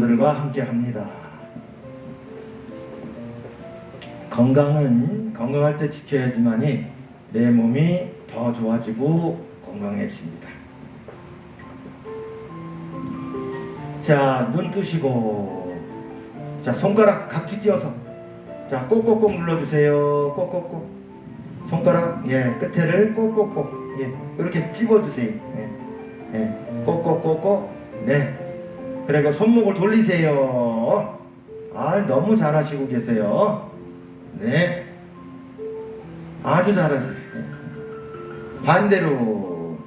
여러분들과 함께 합니다. 건강은 건강할 때 지켜야지만이 내 몸이 더 좋아지고 건강해집니다. 자, 눈 뜨시고, 자, 손가락 각지 끼워서, 자, 꼭꼭꼭 눌러주세요. 꼭꼭꼭. 손가락, 예, 끝에를 꼭꼭꼭, 예, 이렇게 찝어주세요. 예, 예, 꼭꼭꼭꼭, 네. 그리고 손목을 돌리세요. 아, 너무 잘하시고 계세요. 네. 아주 잘하세요. 반대로.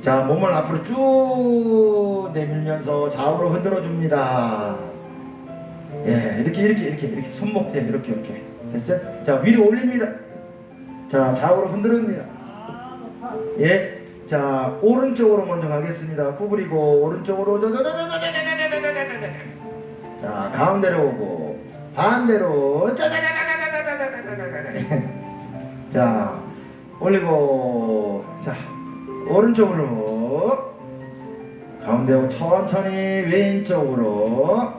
자, 몸을 앞으로 쭉 내밀면서 좌우로 흔들어 줍니다. 예, 이렇게, 이렇게, 이렇게, 이렇게. 손목, 예, 이렇게, 이렇게. 됐죠? 자, 위로 올립니다. 자, 좌우로 흔들어줍니다. 예. 자, 오른쪽으로 먼저 가겠습니다. 구부리고, 오른쪽으로. 자, 가운데로 오고, 반대로, 자, 올리고, 자, 오른쪽으로, 가운데 오고, 천천히 왼쪽으로,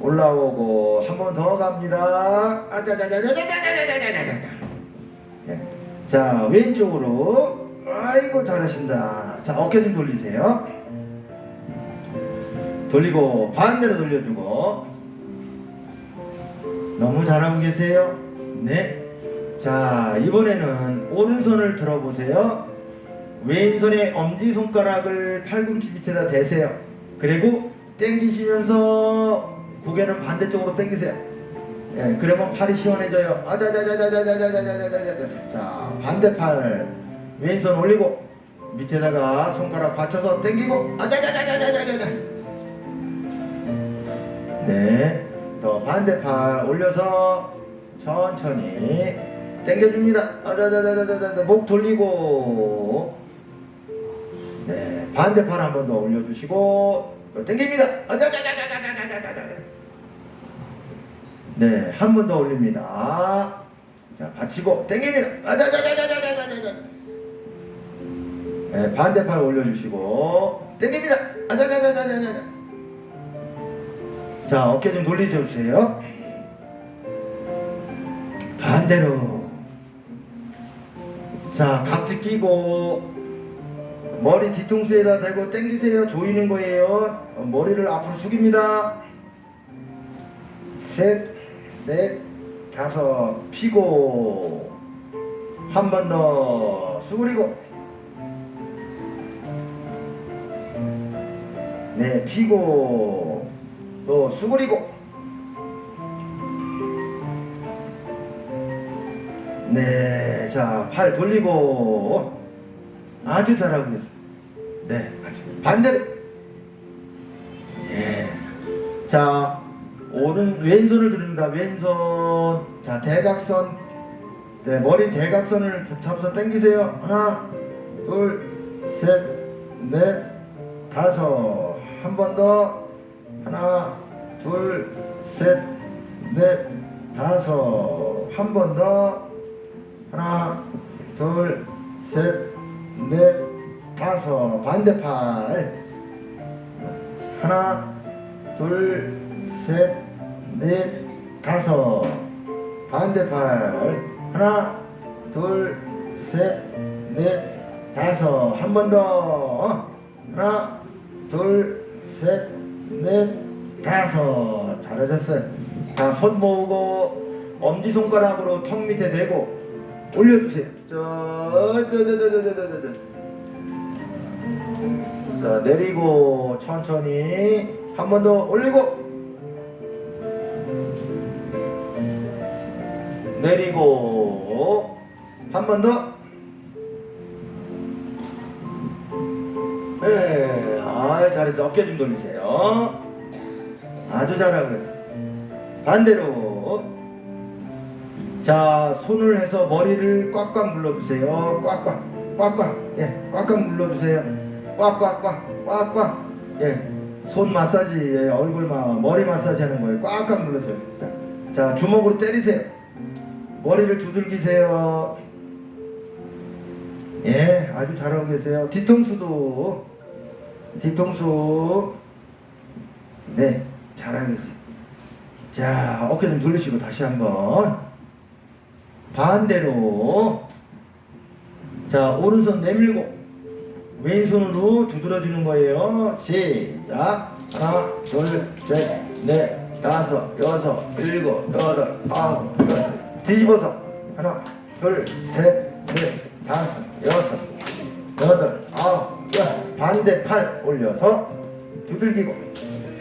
올라오고, 한 번 더 갑니다. 아, 자, 자, 자, 자, 자, 자, 자, 자, 자, 자, 자, 자. 예. 자, 왼쪽으로, 아이고, 잘하신다. 자, 어깨 좀 돌리세요. 돌리고, 반대로 돌려주고, 너무 잘하고 계세요. 네. 자, 이번에는 오른손을 들어보세요. 왼손의 엄지손가락을 팔꿈치 밑에다 대세요. 그리고 당기시면서 고개는 반대쪽으로 당기세요. 예, 그러면 팔이 시원해져요. 아자자자자자자자자자자자자. 자, 반대 팔 왼손 올리고 밑에다가 손가락 받쳐서 당기고 아자자자자자자자자. 네. 또 반대팔 올려서 천천히 당겨줍니다. 아자자자자자자 목 돌리고 네 반대팔 한 번 더 올려주시고 또 당깁니다. 아자자자자자자자자자 네한 번 더 올립니다. 자 받치고 당깁니다. 아자자자자자자자자 네 반대팔 올려주시고 당깁니다. 아자자자자자자 자, 어깨 좀 돌리셔주세요. 반대로. 자, 각지 끼고 머리 뒤통수에다 대고 당기세요. 조이는 거예요. 어, 머리를 앞으로 숙입니다. 셋, 넷, 다섯, 피고 한 번 더 수그리고 네, 피고 또 수그리고 네, 자, 팔 돌리고 아주 잘하고 계세요. 네, 반대로 예. 자, 오른 왼손을 들입니다. 왼손. 자, 대각선. 네, 머리 대각선을 잡아서 당기세요. 하나, 둘, 셋, 넷, 다섯. 한 번 더. 하나, 둘, 셋, 넷, 다섯. 한 번 더. 하나, 둘, 셋, 넷, 다섯. 반대 팔. 하나, 둘, 셋, 넷, 다섯. 반대 팔. 하나, 둘, 셋, 넷, 다섯. 한 번 더. 하나, 둘, 셋, 넷, 다섯. 잘하셨어요. 자, 손 모으고 엄지손가락으로 턱 밑에 대고 올려주세요. 저, 저, 저, 저, 저, 저, 저, 저. 자, 내리고 천천히 한 번 더 올리고 내리고 한 번 더 잘했어. 어깨 좀 돌리세요. 아주 잘하고 있어요. 반대로. 자, 손을 해서 머리를 꽉꽉 눌러주세요. 꽉꽉, 꽉꽉, 예, 꽉꽉 눌러주세요. 꽉꽉꽉, 꽉꽉, 예, 손 마사지, 예, 얼굴 마, 머리 마사지 하는 거예요. 꽉꽉 눌러줘요. 자, 자, 주먹으로 때리세요. 머리를 두들기세요. 예, 아주 잘하고 계세요. 뒤통수도, 뒤통수, 네, 잘하고 있어요. 자, 어깨 좀 돌리시고 다시 한번 반대로 자, 오른손 내밀고 왼손으로 두드려주는 거예요. 시작. 하나, 둘, 셋, 넷, 다섯, 여섯, 일곱, 여덟, 아홉, 열. 뒤집어서 하나, 둘, 셋, 넷, 다섯, 여섯, 여덟, 아홉, 열. 반대 팔 올려서 두들기고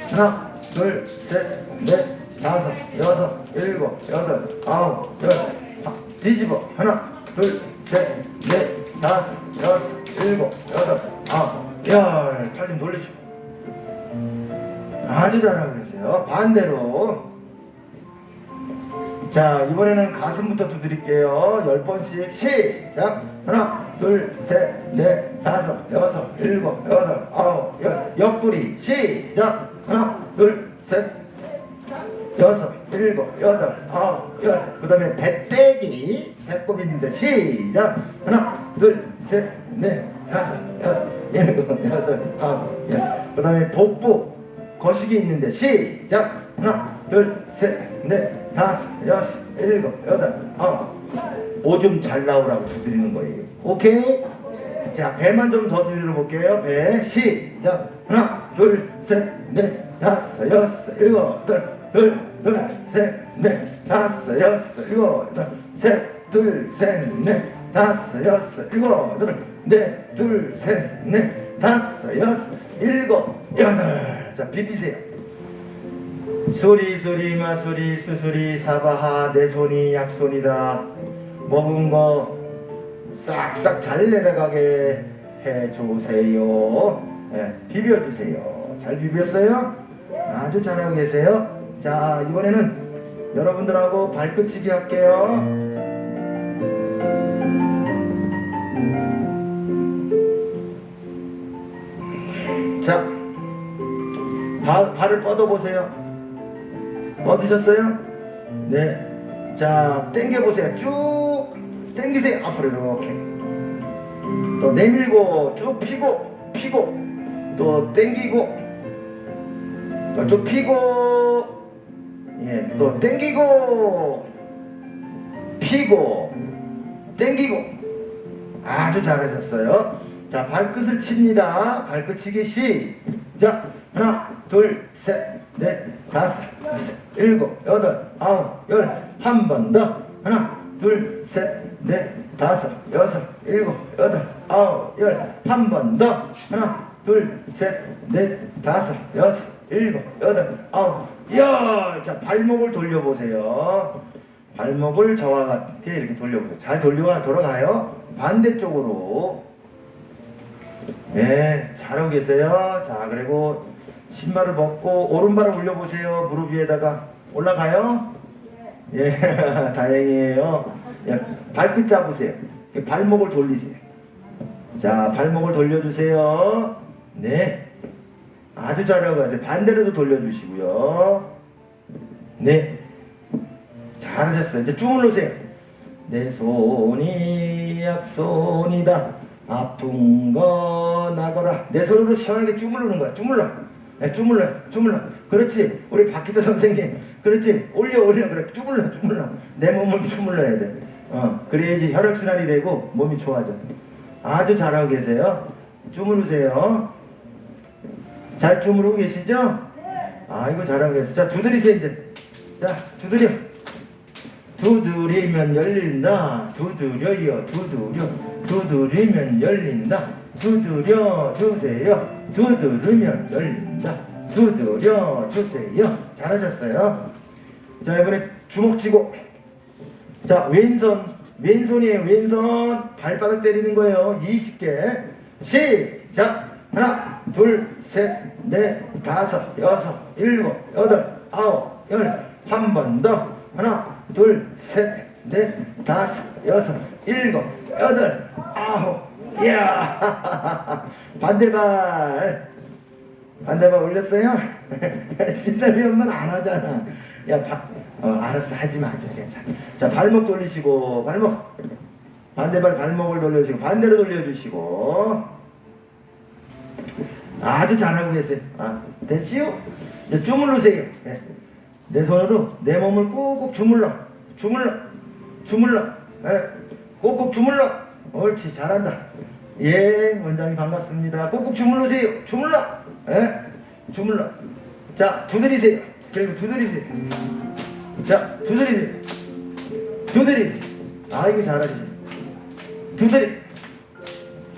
하나, 둘, 셋, 넷, 다섯, 여섯, 일곱, 여덟, 아홉, 열. 하- 뒤집어 하나, 둘, 셋, 넷, 다섯, 여섯, 일곱, 여덟, 아홉, 열. 팔 좀 돌리시고. 아주 잘하고 계세요. 반대로. 자, 이번에는 가슴부터 두드릴게요. 열 번씩 시작. 하나, 둘, 셋, 넷, 다섯, 여섯, 일곱, 여덟, 아홉, 열. 옆구리 시작. 하나, 둘, 셋, 여섯, 일곱, 여덟, 아홉, 열. 그 다음에 배때기, 배꼽인데 시작. 하나, 둘, 셋, 넷, 다섯, 여섯, 일곱, 여덟, 아홉, 열. 그 다음에 복부, 거시기 있는데 시작. 하나, 둘, 셋, 넷, 다섯, 여섯, 일곱, 여덟, 아홉. 오줌 잘 나오라고 두드리는 거예요. 오케이? 자, 배만 좀 더 두드려 볼게요. 배 시작. 하나, 둘, 셋, 넷, 다섯, 여섯, 일곱, 여덟, 둘, 둘, 셋, 넷, 다섯, 여섯, 일곱, 여덟, 셋, 둘, 셋, 넷, 다섯, 여섯, 일곱, 여덟, 넷, 둘, 셋, 넷, 다섯, 여섯, 일곱, 여덟. 자, 비비세요. 소리 소리 마소리 수수리 사바하 내 손이 약손이다. 먹은 거 싹싹 잘 내려가게 해주세요. 예, 비벼주세요. 잘 비볐어요? 아주 잘하고 계세요? 자 이번에는 여러분들하고 발끝치기 할게요. 자 발, 발을 뻗어보세요 뻗으셨어요? 네. 자, 당겨보세요. 쭉 당기세요. 앞으로 이렇게. 또 내밀고 쭉 피고 피고 또 당기고 또 쭉 피고 예, 또 당기고 피고 당기고 아주 잘하셨어요. 자, 발끝을 칩니다. 발끝 치기 시작. 하나, 둘, 셋, 넷, 다섯, 여섯, 일곱, 여덟, 아홉, 열. 한 번 더. 하나, 둘, 셋, 넷, 다섯, 여섯, 일곱, 여덟, 아홉, 열. 한 번 더. 하나, 둘, 셋, 넷, 다섯, 여섯, 일곱, 여덟, 아홉, 열. 자, 발목을 돌려보세요. 발목을 저와 같게 이렇게 돌려보세요. 잘 돌려 돌아가요. 반대쪽으로. 네, 잘하고 계세요. 자, 그리고 신발을 벗고 오른발을 올려보세요. 무릎 위에다가 올라가요. 예, 다행이에요. 예, 발끝 잡으세요. 발목을 돌리세요. 자, 발목을 돌려주세요. 네, 아주 잘하고 가세요. 반대로도 돌려주시고요. 네, 잘하셨어요. 이제 주물르세요. 내 손이 약손이다. 아픈 거 나거라. 내 손으로 시원하게 주물르는 거야. 주물러. 네, 주물러. 주물러. 그렇지. 우리 박기대 선생님. 그렇지. 올려 올려. 그래. 주물러. 주물러. 내 몸을 주물러야 돼. 어, 그래야지 혈액순환이 되고 몸이 좋아져. 아주 잘하고 계세요. 주무르세요. 잘 주무르고 계시죠? 아이고 잘하고 계세요. 자, 두드리세요 이제. 자, 두드려. 두드리면 열린다. 두드려요. 두드려. 두드리면 열린다. 두드려 주세요. 두드리면 열린다. 두드려 주세요. 잘하셨어요. 자, 이번에 주먹 치고. 자, 왼손. 왼손이에요. 왼손. 발바닥 때리는 거예요. 20개. 시작. 하나, 둘, 셋, 넷, 다섯, 여섯, 일곱, 여덟, 아홉, 열. 한 번 더. 하나, 둘, 셋, 넷, 다섯, 여섯, 일곱, 여덟, 아홉. 이야. 반대발. 반대발 올렸어요? 진달이 엄마는 안 하잖아. 야, 바, 어, 알았어. 하지 마. 자, 괜찮아. 자, 발목 돌리시고, 발목. 반대발 발목을 돌려주시고, 반대로 돌려주시고. 아주 잘하고 계세요. 아, 됐지요? 이제 주물르세요. 예. 내 손으로 내 몸을 꾹꾹 주물러. 주물러. 주물러. 예. 꾹꾹 주물러. 옳지, 잘한다. 예, 원장님 반갑습니다. 꾹꾹 주물르세요. 주물러. 예. 주물러. 자, 두드리세요. 그리고 두드리세요. 자, 두드리세요. 두드리세요. 아이고, 잘하시네. 두드리.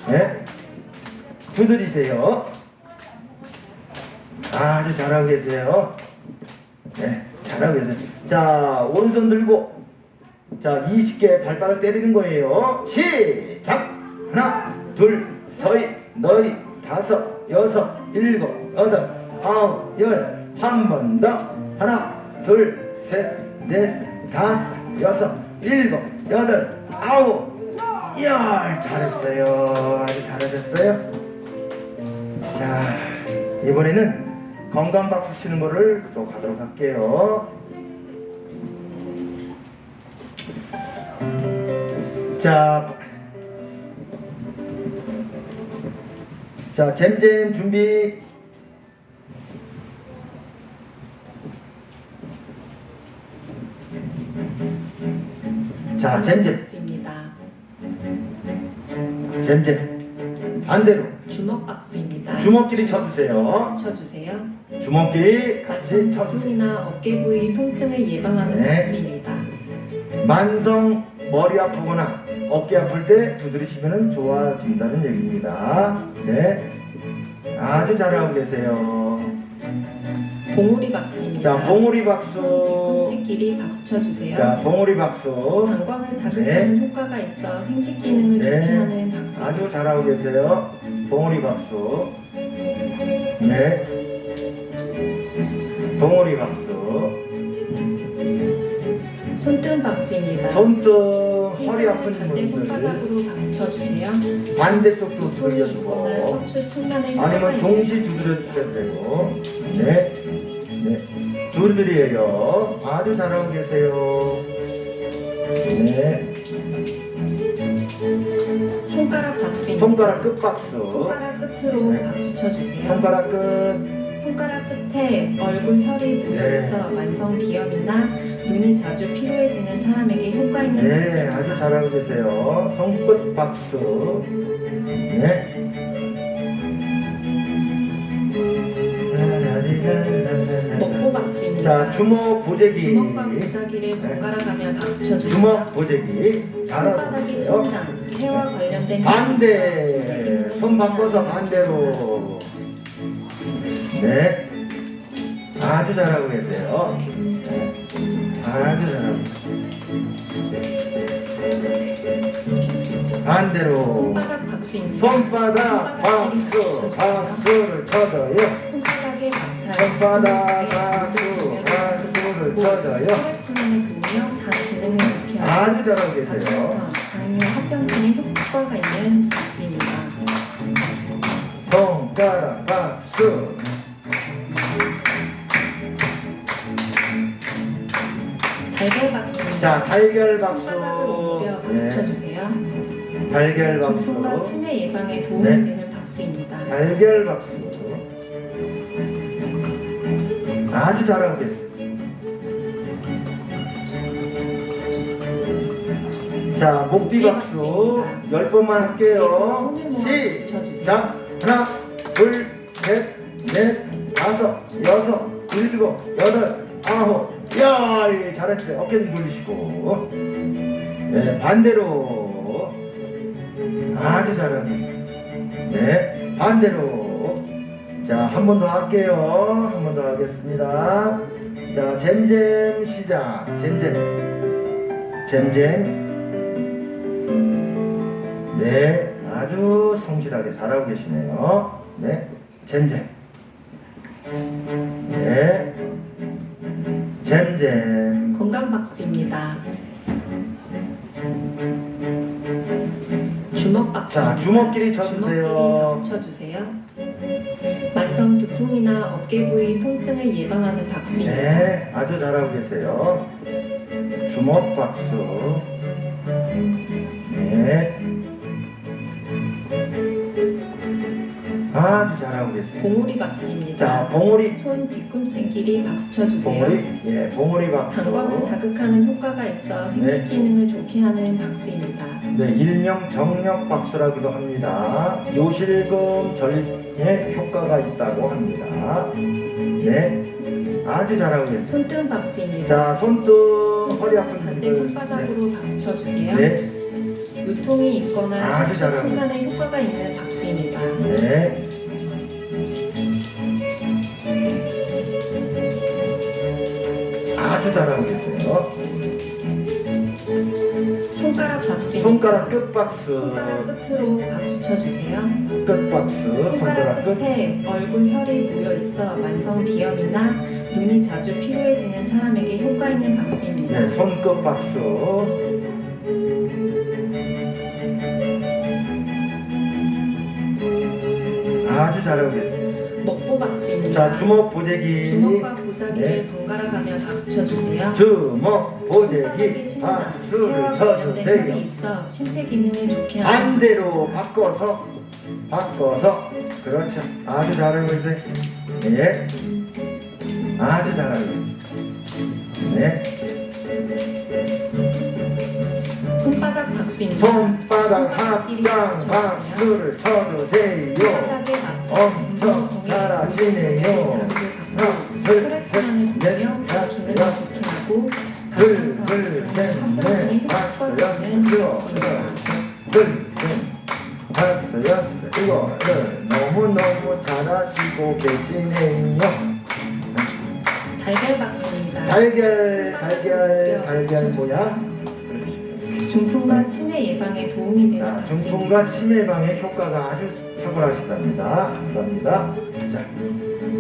예. 두드리세요. 아주 잘하고 계세요. 네, 잘하고 계세요. 자, 오른손 들고, 자, 20개 발바닥 때리는 거예요. 시작! 하나, 둘, 서희, 너희, 다섯, 여섯, 일곱, 여덟, 아홉, 열. 한 번 더. 하나, 둘, 셋, 넷, 다섯, 여섯, 일곱, 여덟, 아홉, 열. 잘했어요. 아주 잘하셨어요. 자, 이번에는 건강 박수 치는 거를 또 가도록 할게요. 자, 자, 잼잼 준비. 자, 잼잼, 박수입니다. 잼잼. 반대로 주먹 박수입니다. 주먹끼리 쳐주세요. 쳐주세요. 주먹끼리 같이 쳐주세요. 통이나 어깨 부위 통증을 예방하는 네. 박수입니다. 만성 머리 아프거나 어깨 아플 때 두드리시면 좋아진다는 얘기입니다. 네. 아주 잘하고 계세요. 봉우리 박수입니다. 자, 봉우리 박수. 뒤꿈치끼리 박수 쳐주세요. 자, 봉우리 박수. 방광을 자극하는 효과가 있어 생식 기능을 네. 좋게 하는 박수. 아주 잘하고 계세요. 봉우리 박수. 네. 봉우리 박수. 손등 박수입니다. 손등 허리 아픈 반대 분들 손바닥으로 박수 쳐주세요. 반대쪽도 손이 돌려주고 척추 측면에 효과가 아니면 동시 두드려 주셔도 되고 네, 네, 둘들이에요. 아주 잘하고 계세요. 네, 손가락 박수입니다. 손가락 끝 박수. 손가락 끝으로 네. 박수 쳐주세요. 손가락 끝. 손가락 끝에 얼굴 혈이 모여있어 네. 만성 비염이나 눈이 자주 피로해지는 사람에게 효과 있는 네, 박수입니다. 아주 잘하고 계세요. 손끝 박수. 네. 먹고 박수입니다. 자, 주먹 보재기. 주먹과 무작위를 번갈아가며 박수 쳐줍니다. 주먹 보재기. 잘하고 계세요. 심장, 폐와 관련된 반대 손 바꿔서 반대로 네. 아주 잘하고 계세요. 네. 아주 잘하고 계세요. 반대로. 손바닥 박수입니다. 손바닥 박수 박수를 쳐줘요. 손바닥 박수 박수를 쳐줘요. 장 기능을 하고 아주 잘하고 계세요. 당뇨, 합병증에 효과가 있는 박수입니다. 손가락 박수 달걀 박수입니다. 자 달걀 박수 박수 네. 쳐주세요. 달걀 중풍과 박수 치매 예방에 도움이 네. 되는 박수입니다. 달걀 박수 아주 잘하고 계세요 자 목뒤 박수 열 번만 할게요 시작 하나 둘 셋 넷 다섯 여섯 일곱 여덟 아홉 열 잘했어요. 어깨 돌리시고. 네 반대로. 아주 잘하고 있어요. 네 반대로. 자 한 번 더 할게요. 한 번 더 하겠습니다. 자 잼잼 시작. 잼잼. 잼잼. 네 아주 성실하게 잘하고 계시네요. 네 잼잼. 네 잼잼 건강 박수입니다. 주먹 박수. 자 주먹끼리 쳐주세요 박수 쳐주세요. 만성 두통이나 어깨 부위 통증을 예방하는 박수입니다. 네, 아주 잘하고 계세요. 주먹 박수. 네. 아주 잘하고 계세요. 봉우리 박수입니다. 자, 봉우리, 손 뒤꿈치끼리 박수 쳐주세요. 봉우리, 예, 봉우리 박수. 방광을 자극하는 효과가 있어 생식 네. 기능을 좋게 하는 박수입니다. 네, 일명 정력 박수라고도 합니다. 요실금 절에 효과가 있다고 합니다. 네, 아주 잘하고 계세요. 손등 박수입니다. 자, 손등 허리 아픈 반대 분들. 손바닥으로 박수 쳐주세요. 네, 유통이 있거나 아주 잘하고 침산에 효과가 있는 박수입니다. 네. 아주 잘하고 계세요. 손가락 박수입니다. 손가락 끝 박수. 손가락 끝으로 박수 쳐주세요. 끝 박수. 손가락 손가락 끝. 끝에 얼굴 혈이 모여 있어 만성 비염이나 눈이 자주 피로해지는 사람에게 효과 있는 박수입니다. 네, 손끝 박수. 아주 잘하고 계세요. 먹보 박수입니다. 자, 주먹 보재기. 주먹과 보자기를 네. 번갈아 가며 박수 쳐주세요. 주먹 보재기 박수를 쳐주세요. 있어 심폐 기능을 좋게 하는 반대로 바꿔서 바꿔서 그렇죠. 아주 잘하고 있어요. 예. 아주 잘하고 있어요. 네. 손바닥 박수입니다. 손바닥 합장 박수를 쳐주세요. 엄청 잘하시네요. 바꾸고 둘, 혈액순환을 셋, 돌려 넷, 자 기능을 다섯, 좋게 하고 둘, 둘, 셋, 넷, 다섯, 여섯, 일곱, 여덟, 둘, 셋, 다섯, 여섯, 일곱, 여덟. 너무너무 잘하시고 계시네요. 달걀 박수입니다. 달걀, 달걀, 달걀 모양. 그렇지. 중풍과 치매 예방에 도움이 되는 자, 박수입니다. 중풍과 치매 예방에 효과가 아주 탁월하시답니다. 감사합니다. 자,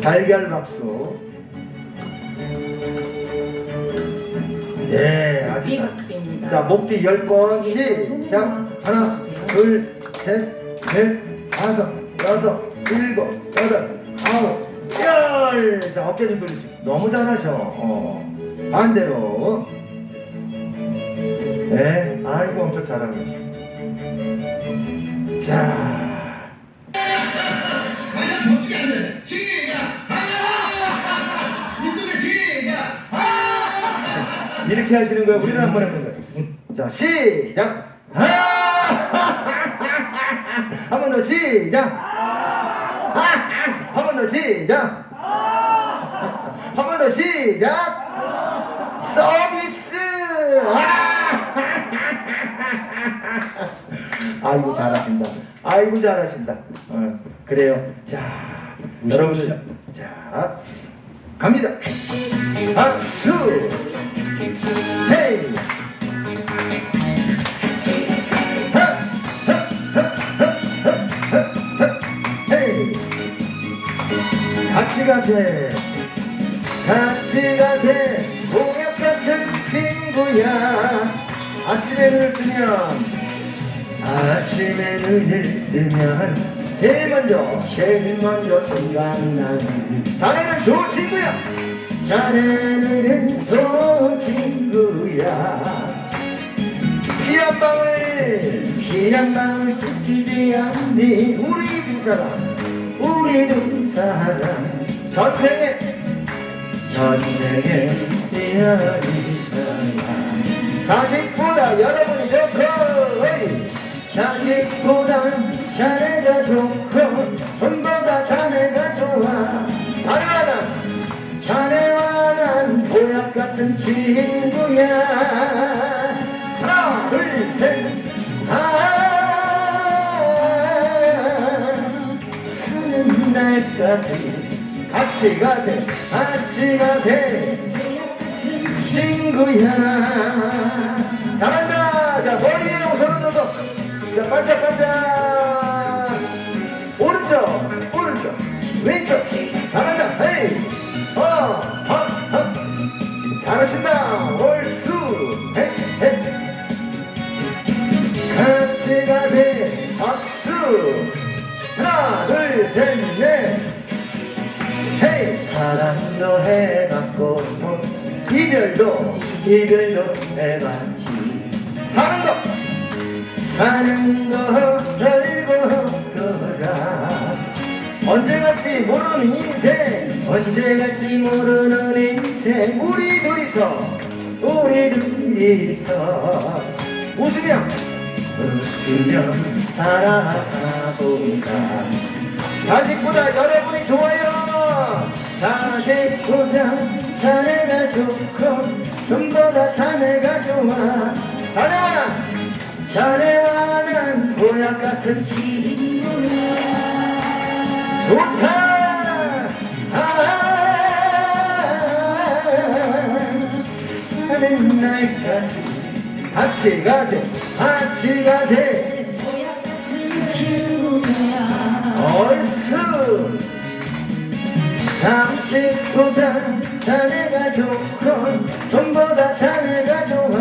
달걀 박수. 네, 아주 목뒤 잘. 박수입니다. 자, 목뒤 열번 손으로 시작. 하나. 둘, 셋, 넷, 다섯, 여섯, 일곱, 여덟, 아홉, 열. 자, 어깨 좀 돌리시고. 너무 잘하셔. 어. 반대로. 네, 아이고 엄청 잘하고 계셔. 자, 이렇게 하시는 거예요. 우리는 한번 해보는 거예요. 자, 시작. 아! 한번 더 시작. 한 번 더 시작. 한 번 더 시작. 서비스. 아이고 잘하신다. 아이고 잘하신다. 어, 그래요. 자, 여러분들, 자, 갑니다. 박수. 헤이. 같이 가세. 같이 가세. 공약 같은 친구야. 아침에 눈을 뜨면 아침에 눈을 뜨면 제일 먼저 제일 먼저 생각나는 자네는 좋은 친구야 자네는 좋은 친구야. 귀한 마음을 귀한 마음을 시키지 않니? 우리 두 사람 우리 두 사람. 전생에 전생에 미안이다 자식보다 여러분이 좋고. 자식보다 자네가 좋고 같은 친구야. 하나 둘셋 아 사는 날까지 같이 가세 같이 가세. 친구야. 잘한다. 자 머리에 우선을 넣어서. 자 반짝반짝. 오른쪽 오른쪽. 왼쪽. 잘한다. 헤이. 허허허 헤이 헤이 같이 가세. 박수. 하나 둘셋넷. 헤이 사랑도 해봤고 이별도 이별도 해봤지. 거 사는 거 별거 없더라 언제 갈지 모르는 인생 언제 갈지 모르는 인생. 우리 둘이서 우리 둘이서 웃으며 웃으며 살아가보자 자식보다 여러분이 좋아요. 자식보다 자네가 좋고 돈보다 자네가 좋아. 자네와 난 자네와 난 보약 같은 친구야 아 같이 가세 같이 가세 얼쑤 자식보다 자네가 좋고 돈보다 자네가 좋아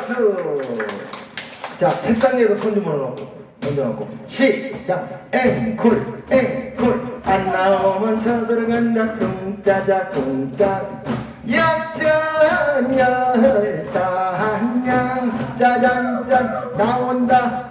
박수. 자 책상 위에다 손좀 얹어놓고 얹어놓고. 시작. 앵콜 앵콜. 안 나오면 쳐들어간다. 쿵짜자 쿵짜. 역전 열단양. 짜잔짠. 나온다 나온다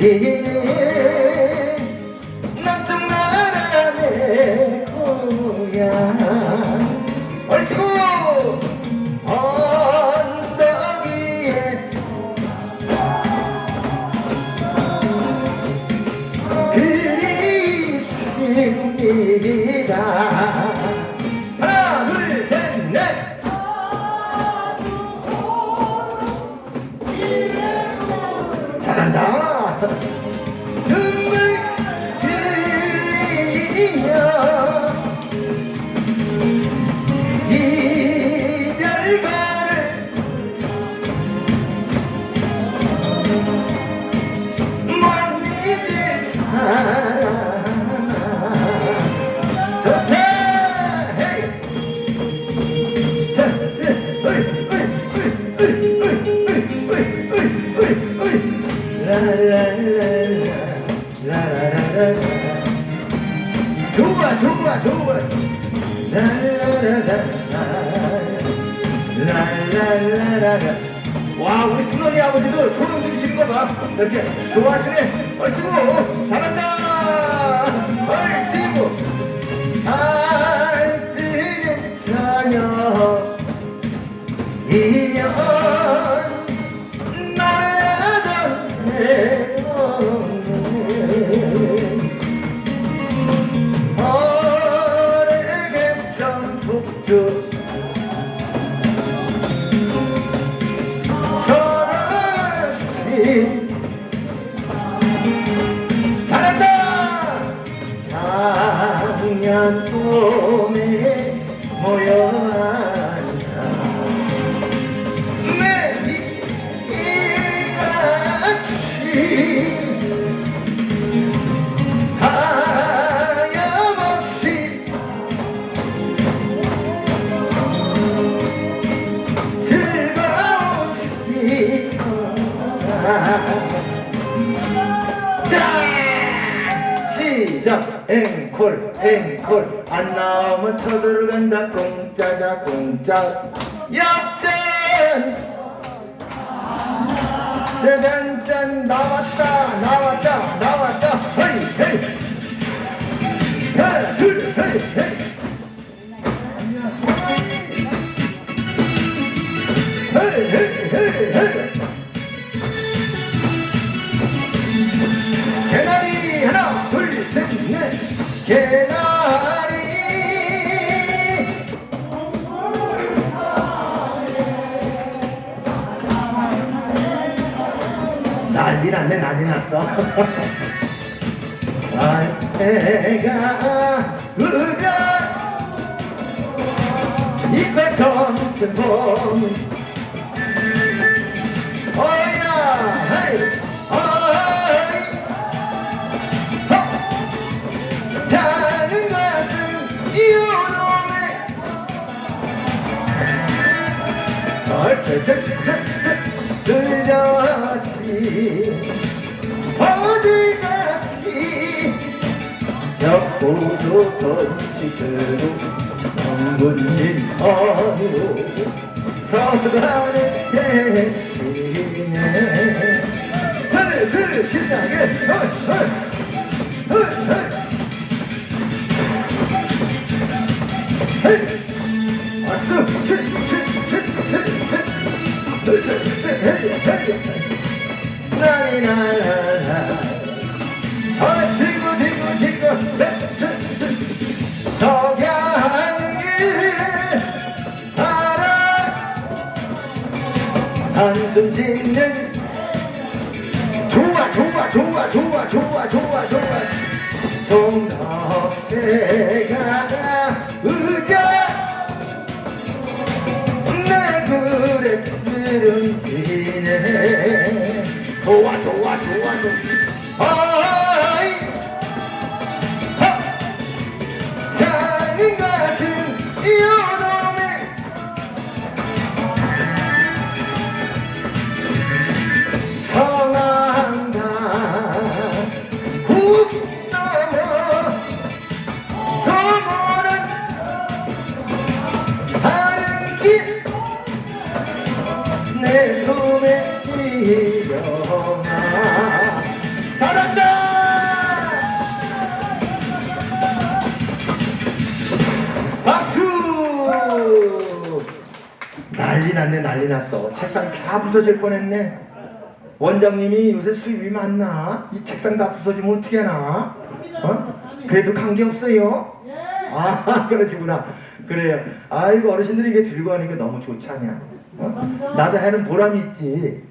지뢰꽃잎 남쪽 나라의 고향 얼씨구 언덕 위에. 그리습니다 라라라라 와 우리 순원이 아버지도 손 흔드시는 거봐 이렇게 좋아하시네 얼씨구 잘한다 자 시작. 앵콜 앵콜. 안 나오면 쳐들어간다. 공짜자 공짜. 역전. 짜잔 개나리 하나 둘 셋 넷. 개나리. 난리 났네 난리 났어. 아, 내가 이걸 전체 봄 어야 헤이 어이. 어 자는 것은 이유놈의 어쩌저쩌저 들려지. 적 고소 던지대로 정군님 어느 서단에 짓는 좋아 좋아 좋아 좋아 좋아 좋아 좋아. 송덕새 다 부서질 뻔했네 원장님이 요새 수입이 많나? 이 책상 다 부서지면 어떻게 하나? 어? 그래도 관계 없어요? 아 그러시구나 그래요 아이고 어르신들이 이게 즐거워하니까 너무 좋지 않냐? 어? 나도 해는 보람이 있지